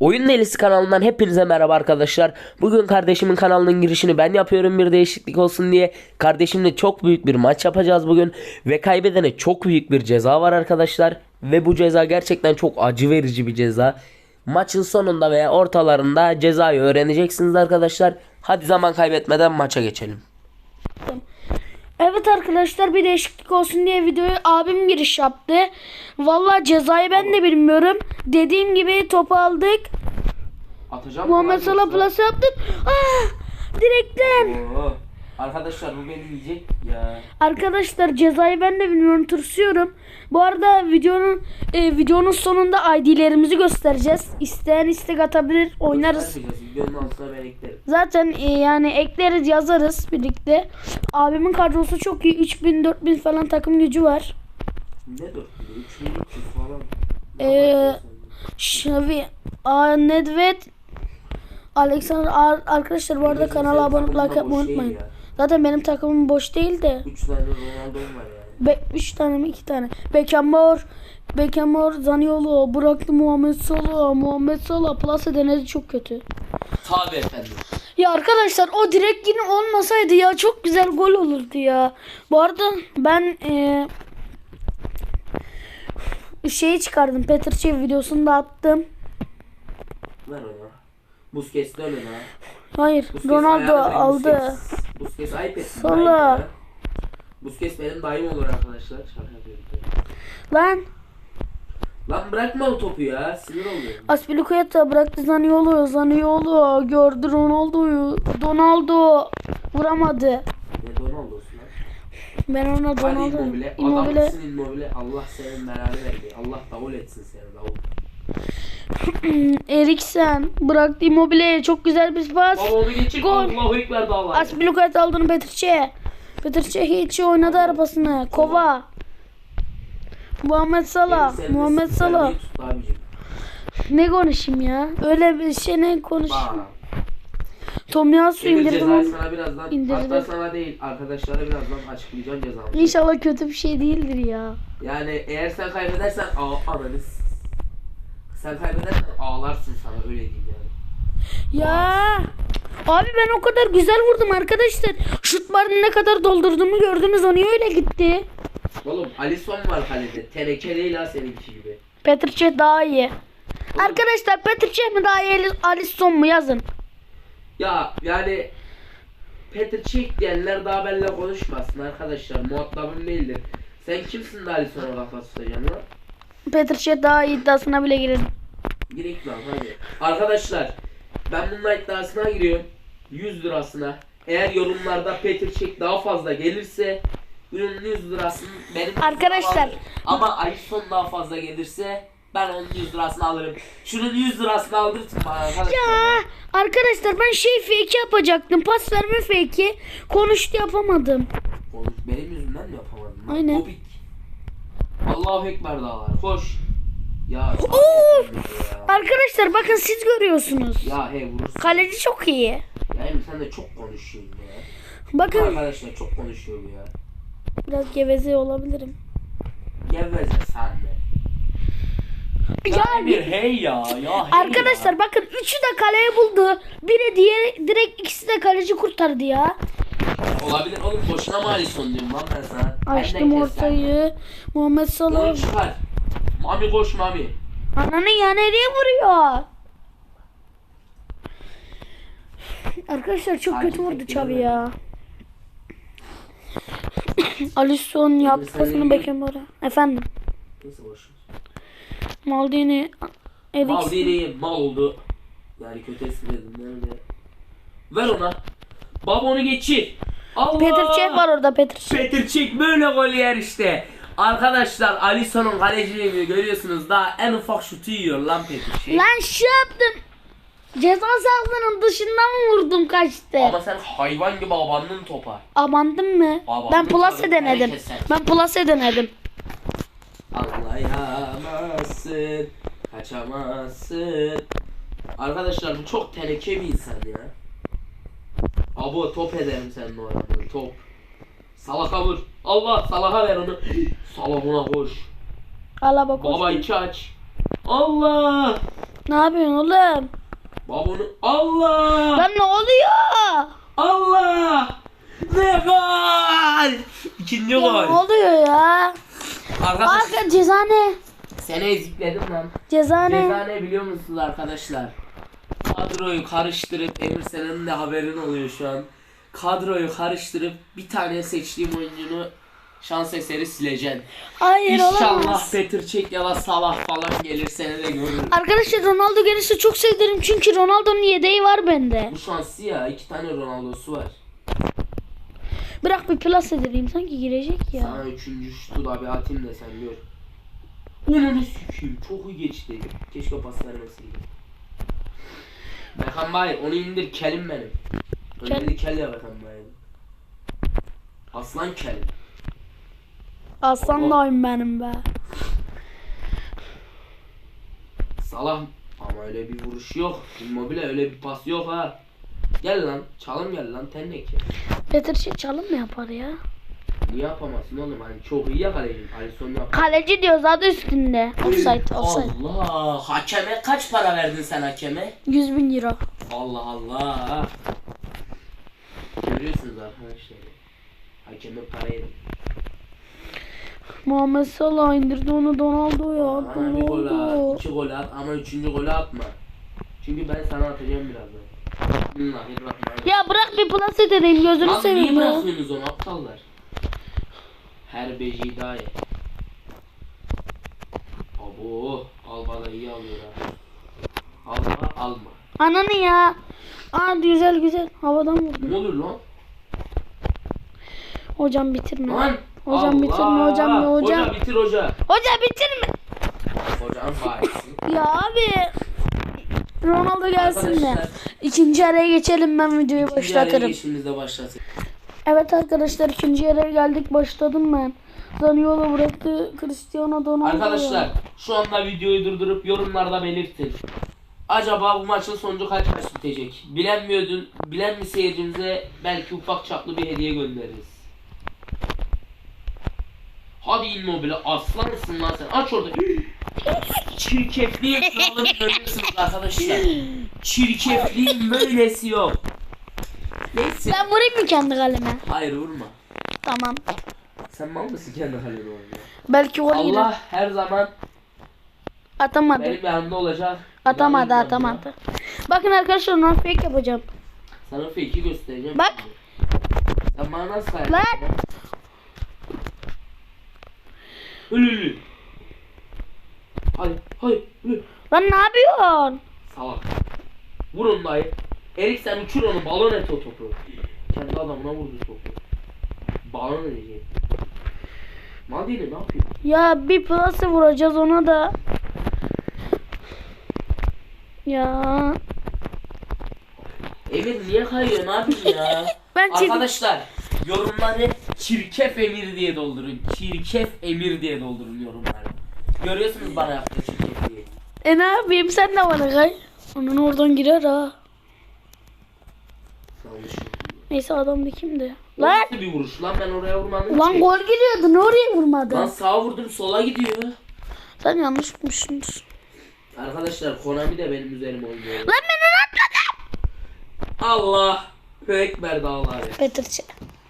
Oyun Delisi kanalından hepinize merhaba arkadaşlar. Bugün kardeşimin kanalının girişini ben yapıyorum bir değişiklik olsun diye. Kardeşimle çok büyük bir maç yapacağız bugün. Ve kaybedene çok büyük bir ceza var arkadaşlar. Ve bu ceza gerçekten çok acı verici bir ceza. Maçın sonunda veya ortalarında cezayı öğreneceksiniz arkadaşlar. Hadi zaman kaybetmeden maça geçelim. Evet arkadaşlar bir değişiklik olsun diye videoya abim giriş yaptı. Vallahi cezayı ben de bilmiyorum. Dediğim gibi topu aldık. Atacağım Muhammed Salah plus yaptık. Ah! Direkten. Arkadaşlar bu beni yiyecek ya. Arkadaşlar cezayı ben de bilmiyorum tırsıyorum. Bu arada videonun e, videonun sonunda ID'lerimizi göstereceğiz. İsteyen istek atabilir oynarız. Zaten e, yani ekleriz yazarız birlikte. Abimin kadrosu çok iyi. 3000 4000 falan takım gücü var. Ne 4 3300 falan. Ee, Şavi, Aa, Nedved, Alexander Ar- arkadaşlar bu arada kanala abone boş değil unutmayın. ya. Zaten benim takımım boş değil de. 3 tane Ronaldo'm var yani. 3 tane mi 2 tane. Beckenbauer, Beckenbauer, Zaniolo, bıraktı Muhammed Salah, Muhammed Salah, Plasa denedi çok kötü. Tabi efendim. Ya arkadaşlar o direkt yine olmasaydı ya çok güzel gol olurdu ya. Bu arada ben eee şeyi çıkardım. Petr Cech videosunu da attım. Ver ona. Busquets de öyle ha. Hayır, Busquets Ronaldo aldı. Busquets. Ayıp etsin. Busquets benim dayım olur arkadaşlar. Lan Lan bırakma o topu ya. Sinir oluyorum. Aspilicueta bıraktı Zaniolo, Zaniolo gördü Ronaldo'yu. Ronaldo vuramadı. Ne Ronaldo'sun lan? Ben ona Hadi Ronaldo. Immobile. Immobile. Adamsın Immobile. Allah senin belanı verdi. Allah davul etsin seni davul. Eriksen bıraktı Immobile'ye çok güzel bir pas. Baba onu geçecek. Gol. Allahu Ekber aldığını Petr Cech. Petr Cech hiç oynadı arabasını. Kova. Muhammed Salah. Muhammed Salah. Ne konuşayım ya? Öyle bir şey ne. Tomiyasu Emir indirdim cezayı sana birazdan İndirdim. hatta sana değil arkadaşlara birazdan açıklayacağım cezamı. İnşallah kötü bir şey değildir ya. Yani eğer sen kaybedersen ağ ananız. Sen kaybedersen ağlarsın sana öyle diyeyim yani. Ya. Abi ben o kadar güzel vurdum arkadaşlar. Şut barını ne kadar doldurduğumu gördünüz. O niye öyle gitti? Oğlum Alisson var kalede. Teneke değil ha seninki gibi. Petr Cech daha iyi. Arkadaşlar Petr Cech mi daha iyi Alisson mu yazın. Ya yani Petr Cech diyenler daha benimle konuşmasın arkadaşlar. Muhatabım değildir. Sen kimsin de Alisson'a kafa tutacaksın lan? Petr Cech daha iyi iddiasına bile girelim. Girek lan hadi. Arkadaşlar ben bunun iddiasına giriyorum. 100 lirasına. Eğer yorumlarda Peter Çek daha fazla gelirse bunun 100 lirasını benim Arkadaşlar. alırım. ama Alisson daha fazla gelirse ben onun 100 lirasını alırım. Şunun 100 lirasını aldırtın bana arkadaşlar. Ya arkadaşlar ben şey fake yapacaktım. Pas verme fake'i. Konuştu yapamadım. Oğlum benim yüzümden mi yapamadın? Aynen. Topik. Allahu Ekber dağlar. Koş. Ya. Oo! ya. Arkadaşlar bakın siz görüyorsunuz. Ya he vurursun. Kaleci çok iyi. Ya Emre sen de çok konuşuyorsun ya. Bakın Arkadaşlar çok konuşuyor bu ya. biraz geveze olabilirim. Geveze sen de. Ya bir hey ya. Ya hey Arkadaşlar bakın üçü de kaleye buldu. Biri diğer direkt ikisi de kaleci kurtardı ya. Olabilir oğlum boşuna mı Alisson diyorum lan ben sana. Açtım Benden kes sen. ortayı. Muhammed Salah. Onu çıkar. Mami koş Mami. Ananı ya nereye vuruyor? Arkadaşlar çok Sadece kötü vurdu tek Çavi yere ya. Alisson yaptı sen pasını iyi- Beckenbauer'a. Efendim. Neyse boş. Maldini. Eriksen. Maldini mal oldu. Yani kötü esirledim nerede? Ver ona. Baba onu geçir. Allah. Petr Cech var orada Petr Cech. Petr Cech böyle gol yer işte. Arkadaşlar Alisson'un kaleciliğini görüyorsunuz daha en ufak şutu yiyor lan Petr Cech. Lan şey yaptım. Ceza sahasının dışından vurdum kaçtı. Ama sen hayvan gibi abandın topa. Abandın mı? Abandın ben plase denedim. Ben plase denedim. Anlayamazsın, kaçamazsın. Arkadaşlar bu çok teneke bir insan ya. Abo top ederim senin o adamı top. Salaka vur. Allah salaka ver onu. Salak ona koş. Allah bak. Baba iki aç. Allah. Ne yapıyorsun oğlum? Babunu Allah! Lan ne oluyor? Allah! Ne gol! İkinci Ya ne gol. oluyor ya? Arkadaş Arka ceza ne? seni ezikledim lan. Ceza ne? Ceza ne biliyor musunuz arkadaşlar? Kadroyu karıştırıp Emir senin de haberin oluyor şu an. Kadroyu karıştırıp bir tane seçtiğim oyuncunu şans eseri sileceksin. Hayır İnşallah olamaz. Petr Çek ya da Salah falan gelir seni de görürüm. Arkadaşlar Ronaldo gelirse çok sevinirim çünkü Ronaldo'nun yedeği var bende. Bu şanslı ya. iki tane Ronaldo'su var. Bırak bir plus edeyim sanki girecek ya. Sana üçüncü şutu da bir atayım da sen gör. Onu sikeyim. Çok iyi geçti. Keşke pas vermeseydim. Bekan Bayır onu indir kelim benim. Önleri kel ya Bekan Bayır. Aslan kelim. Aslan dayım benim be. Salah ama öyle bir vuruş yok. Immobile öyle bir pas yok ha. Gel lan. Çalım gel lan. Tennek ya. Şey çalım mı yapar ya? Niye yapamazsın oğlum? Hani çok iyi yakalayın. Alisson yap. Kaleci diyoruz adı üstünde. Offside, offside. Allah. Hakeme kaç para verdin sen hakeme? 100 bin euro. Allah Allah. Görüyorsunuz arkadaşlar. Hakeme para yedin. Muhammed Salah indirdi onu Ronaldo ya. Bana bir gol at, iki gol at ama üçüncü golü atma. Çünkü ben sana atacağım birazdan. Bismillahirrahmanirrahim. Ya bırak bir plus edeyim gözünü Abi niye seveyim ya. bırakıyorsunuz onu aptallar? Her beji daha ye. Abo, Alba da iyi alıyor ha. Alma, alma. Ananı ya. Aa güzel güzel. Havadan Ne vurdu. oluyor lan? Hocam bitirme. Lan! Hocam bitirme, hocam ya, hocam. Hoca bitir hoca. Hocam bitirme. Hocam faizsin. Ya abi. Ronaldo gelsin de. İkinci araya geçelim ben videoyu İkinci araya başlatırım. geçtiğimizde başlasın. Evet arkadaşlar ikinci araya geldik başladım ben. Zaniolo bıraktı Cristiano Ronaldo. Arkadaşlar şu anda videoyu durdurup yorumlarda belirtin. Acaba bu maçın sonucu kaç kaç bitecek? Bilen mi, seyircimize belki ufak çaplı bir hediye göndeririz. Hadi Immobile aslansın lan sen. Aç orada. Çirkefliğin kralını görüyorsunuz arkadaşlar. Çirkefliğin böylesi yok. Neyse. Ben vurayım mı kendi kaleme? Hayır vurma. Tamam. Sen mal mısın kendi kalene oynuyor? Belki gol. Allah her zaman Atamadı. benim yanımda olacak. Atamadı Yanımda atamadı. Bakın arkadaşlar non fake yapacağım. Sana fake'i göstereceğim. Bak. Sen bana nasıl sayar? Lan. Ölü ölü. Hadi hadi ölü. Lan ne yapıyorsun? Salak. Vur onu dayı. Erik sen uçur onu balon et o topu. Kendi adamına vurdu topu. Balon edecek. Maldini ne yapıyor? Ya bir plase vuracağız ona da. Ya. Emir niye kayıyor ne yapayım ya? Ben Arkadaşlar yorumları çirkef emir diye doldurun. Çirkef emir diye doldurun yorumları. Görüyorsunuz bana yaptığı çirkefliği. E ne yapayım sen de bana kay. Onun oradan girer ha. Neyse adam da kimdi? Lan. Nasıl bir vuruş lan ben oraya vurmadım Lan ki. gol geliyordu. Ne oraya vurmadın? Lan sağa vurdum sola gidiyor. Sen yanlış vurmuşsunuz. Arkadaşlar Konami de benim üzerime oynuyor. Lan ben onu atmadım. Allah. Ekber dağlar. Petrçe.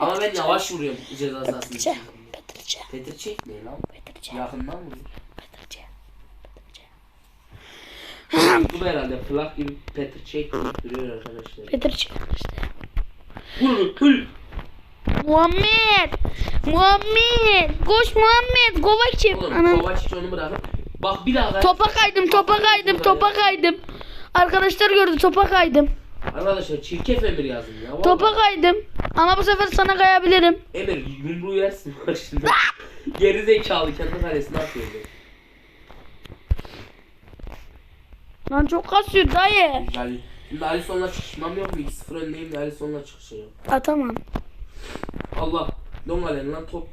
Ama ben yavaş vuruyorum ceza sahasında. Petrçe. Petrçe. Petir çek ne lan? Petrçe. Yakından mı? Petrçe. Bu da herhalde plak gibi Petir çek duruyor arkadaşlar. Petrçe. İşte. Vur. Muhammed. Muhammed. Koş Muhammed. Kovaç'ım. Oğlum. Kovacic onu bırakıp. Bak bir daha. Topa kaydım, topa kaydım, topa kaydım. Arkadaşlar gördü, topa kaydım. Arkadaşlar çirkef Emir yazın ya. Vallahi. Topa kaydım. Ama bu sefer sana kayabilirim. Emir yumruğu yersin bak şimdi. Geri zekalı kendi kalesine atıyor. Lan çok kasıyor dayı. Yani şimdi Alisson'la çıkışmam yok mu? 2-0 öndeyim de Alisson'la çıkışıyorum. Atamam. Allah. Don galen lan top.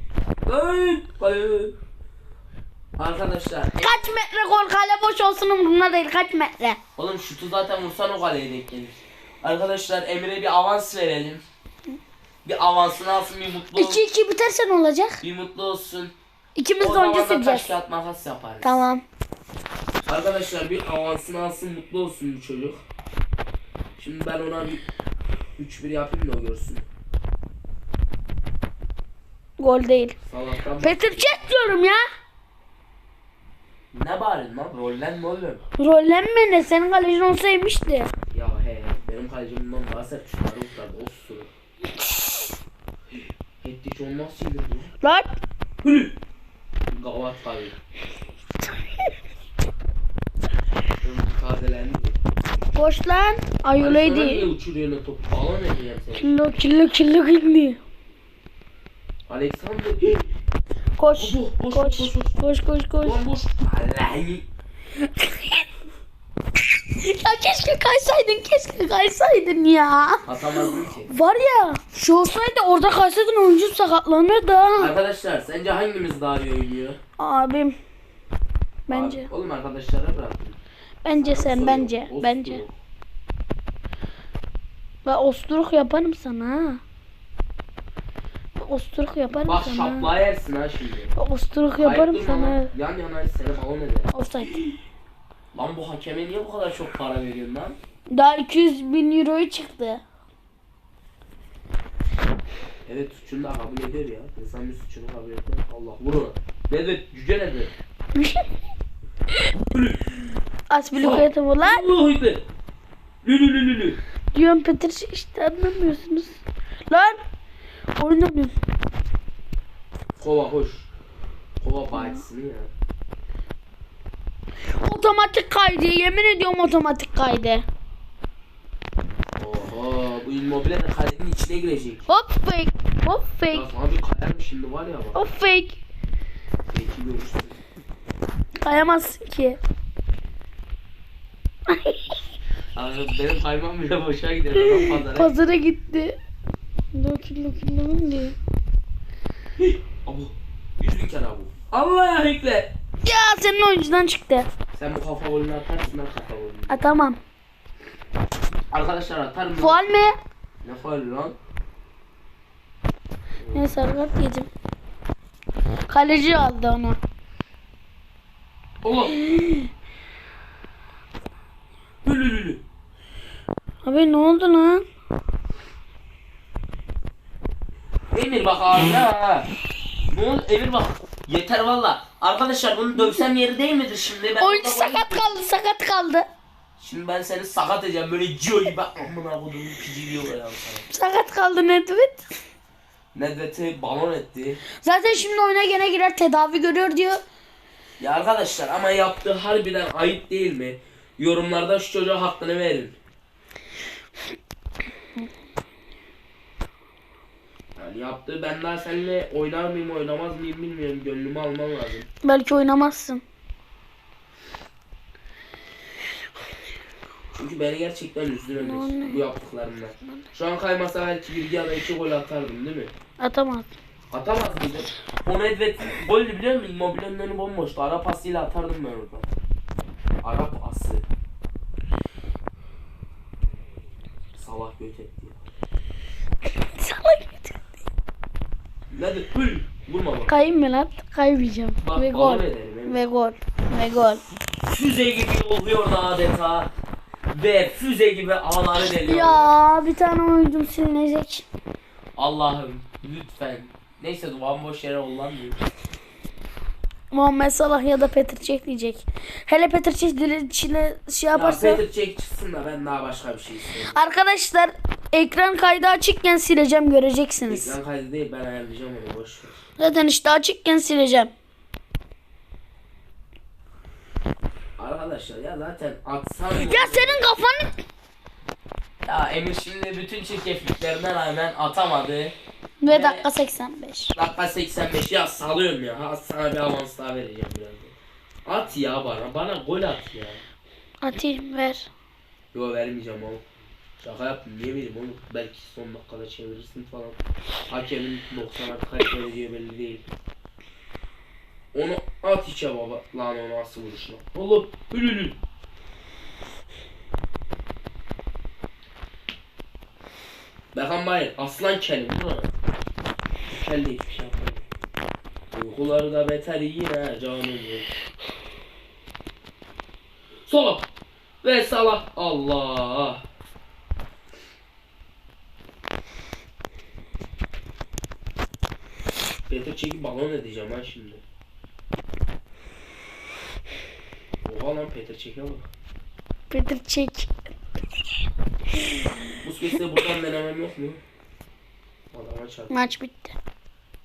Ay, kale. Arkadaşlar. Kaç metre gol kale boş olsun umurumda değil kaç metre. Oğlum şutu zaten vursan o kaleye denk gelir. Arkadaşlar Emre'ye bir avans verelim. Bir avansını alsın bir mutlu olsun. 2-2 biterse ne olacak? Bir mutlu olsun. İkimiz O de zaman oyuncu da taş sileceğiz. kağıt makas yaparız. Tamam. Arkadaşlar bir avansını alsın mutlu olsun bu çocuk. Şimdi ben ona bir 3-1 yapayım da o görsün. Gol değil. Salaktan Cech diyorum ya. ne bağırıyorsun lan? Rollen mi oğlum? Rollenme ne? Senin kalecin olsaymıştı. Ya he benim kalecim bundan daha sert şunları kurtardı o suru. Ettik onu nasıl yedin bu? Lan. Hülü. Gavat tabi. Tazelendi. Koş lan. Ay Hani sana niye uçuruyorsun o topu? Balon edeceğim seni. Killo killo killo gitti. Alexander. Koş. Boş, boş, Koş. boş, boş. Koş koş koş. Lan boş. Allah'ını. Ya keşke kaysaydın keşke kaysaydın ya. Ki. Var ya şu olsaydı orada kaysaydın oyuncu sakatlanırdı ha. Arkadaşlar sence hangimiz daha iyi oynuyor? Abim. Bence. Abi, oğlum arkadaşlara bıraktım. Bence sen bence. Ostur. Bence. Ben osturuk yaparım sana ha. Osturuk yaparım Bak sana. şaplığa yersin ha şimdi. Osturuk yaparım sana. Yan yana seni balon eder. Offside. Lan bu hakeme niye bu kadar çok para veriyorsun lan? Daha 200 bin euroyu çıktı. Evet suçunu da kabul ediyor ya. İnsan bir suçunu kabul etmez. Allah vur ona. Nedret cüce. Lülü. Asbilukayete bu lan. Allahu Ekber. Lülü lülü lülü. Diyorum Peter işte anlamıyorsunuz. Lan. Oynamıyorum. Kova hoş. Kova bahisini ya. Otomatik kaydı. Yemin ediyorum otomatik kaydı. Oho bu immobile de kalenin içine girecek. Hop fake. Hop fake. Ya sana bir kayar mı şimdi var ya bak. Hop fake. Belki görürsün. Kayamazsın ki. Abi benim kaymam bile boşa gider. Adam pazara. Pazara gitti. Lokin lokin lokin diye. Abu. Yüz bin kere abu. Allah ekle. Ya senin oyuncudan çıktı. Sen bu kafa golünü atarsın ben kafa golünü. Atamam. Arkadaşlar atar mı? Faal mi? Ne faul lan? Neyse sarı kart yedim. Kaleci aldı onu. Oğlum. Lülü lülü. Abi ne oldu lan? Emir bak ha. Ne oldu Emir bak. Yeter valla. Arkadaşlar bunu dövsem yeri değil midir şimdi? Ben Oyuncu sakat kaldı sakat kaldı. Şimdi ben seni sakat edeceğim böyle Gio gibi. Amına kodumun pici ya sana. Sakat kaldı Nedved. Nedvet'i balon etti. Zaten şimdi oyuna gene girer tedavi görüyor diyor. Ya arkadaşlar ama yaptığı harbiden ayıp değil mi? Yorumlarda şu çocuğa hakkını verin. Yani yaptığı ben daha seninle oynar mıyım oynamaz mıyım bilmiyorum. Gönlümü almam lazım. Belki oynamazsın. Çünkü beni gerçekten üzdün Ömer bu yaptıklarından. Şu an kaymasa belki bir ya da iki gol atardım değil mi? Atamaz. Atamaz mıydım? O Nedved gollü biliyor musun? Immobile'nin önü bomboştu. Ara pasıyla atardım ben oradan. Ara pası. Salak göt etti ya. Salak. Nedved hül. Vurma bak. Kayayım mı lan? Kaymayacağım. Bak, Ve gol. ederim. Ve gol. Ve gol. Füze gibi yolluyor da adeta. Ve füze gibi ağları deliyor. Ya bir tane oyuncum silinecek. Allah'ım lütfen. Neyse duvan boş yere olan değil. Muhammed Salah ya da Petr Cech diyecek. Hele Petr Cech dili içine şey Ya yaparsa. Peter çek çıksın da ben daha başka bir şey istiyorum. Arkadaşlar ekran kaydı açıkken sileceğim göreceksiniz. Ekran kaydı değil ben ayarlayacağım onu boş ver. Zaten işte açıkken sileceğim. Arkadaşlar ya zaten atsam Ya senin kafanı Ya Emir şimdi bütün çirkefliklerine rağmen atamadı. Ve dakika 85. Dakika 85 ya salıyorum ya. Ha, sana bir avans daha vereceğim birazdan. At ya bana. Bana gol at ya. Atayım ver. Yo vermeyeceğim oğlum. Şaka yaptım niye vereyim oğlum? Belki son dakikada çevirirsin falan. Hakemin 90 artı kaç vereceği belli değil. Onu at içe baba. Lan onu asıl vuruşuna. Oğlum hülülü. Berkan Bayır aslan kelim değil mi? Kelle hiçbir şey yapmadı. Uykuları da beter yine canım. Sola. Ve Salah. Allah. Peter çekip balon edeceğim ha şimdi. Oha lan Peter çeke bak. Peter çek. Busquets'e buradan denemem yok mu? Adama çarp. Maç bitti.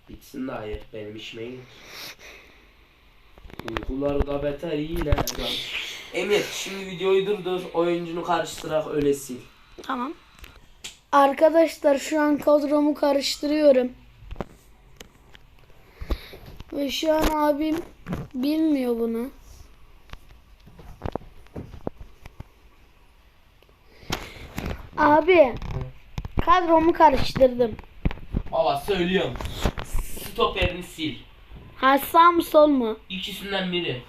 Bitsin de hayır. Benim işime gelir. Uykularda beter yine. lan. Emir şimdi videoyu durdur. Oyuncunu karıştırarak öyle sil. Tamam. Arkadaşlar şu an kadromu karıştırıyorum. Ve şu an abim bilmiyor bunu. Abi kadromu karıştırdım. Baba söylüyorum. Stoperini sil. Ha sağ mı sol mu? İkisinden biri.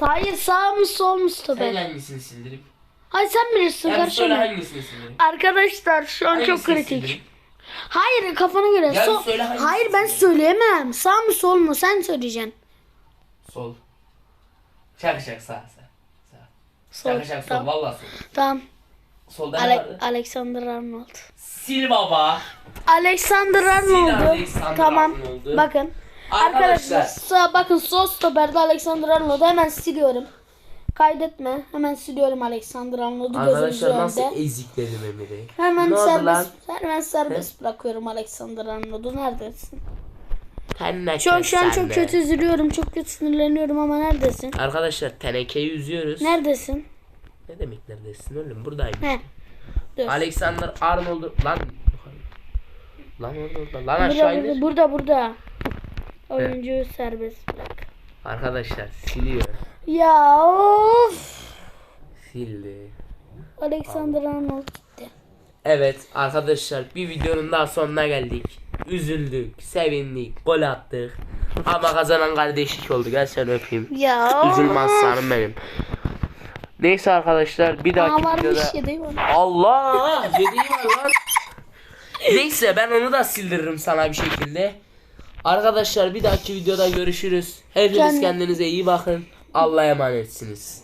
Hayır sağ mı sol mu Sen stoper? hangisini sildirip? Hayır sen bilirsin Yani söyle karışma. hangisini sildirip? Arkadaşlar şu an çok Hangisini kritik. sildirip? Hayır kafana göre. Yani Sol- söyle hangisini Hayır ben söyleyemem. Sağ mı sol mu sen söyleyeceksin. Sol. Şaka şaka sağ sağ. Sağ. Sol. Şaka şaka sol. Tamam. Valla sol. tamam. Solda ne Ale- vardı? Alexander Arnold. Sil baba. Alexander. Alexander Tamam. Arnold'u. Bakın. Arkadaşlar. Arkadaşlar sağ, bakın sol stoperde Alexander Arnold'u hemen siliyorum. Kaydetme. Hemen siliyorum Alexander Arnold'u gözümüzün Arkadaşlar önünde. nasıl ezikledim Emir'i? Hemen Ne oldu lan? serbest, hemen serbest bırakıyorum Alexander Arnold'u. Neredesin? Teneke Şu an, şu an çok sende. kötü üzülüyorum. Çok kötü sinirleniyorum ama neredesin? Arkadaşlar tenekeyi üzüyoruz. Neredesin? Ne demek neredesin oğlum? Buradayım. He. Dur. Alexander Arnold'u lan lan orada lan aşağı burada, indir. burada, burada. Oyuncuyu serbest bırak. Arkadaşlar siliyor. Ya of. Sildi. Alexander Arnold gitti. Evet arkadaşlar bir videonun daha sonuna geldik. Üzüldük, sevindik, gol attık. Ama kazanan kardeşlik oldu. Gel sen öpeyim. Ya. Üzülme aslanım benim. Neyse arkadaşlar bir Aa dahaki varmış videoda... mi? Allah! Dediğim var lan. Neyse ben onu da sildiririm sana bir şekilde. Arkadaşlar bir dahaki videoda görüşürüz. Hepiniz Kendine- kendinize iyi bakın. Allah'a emanetsiniz.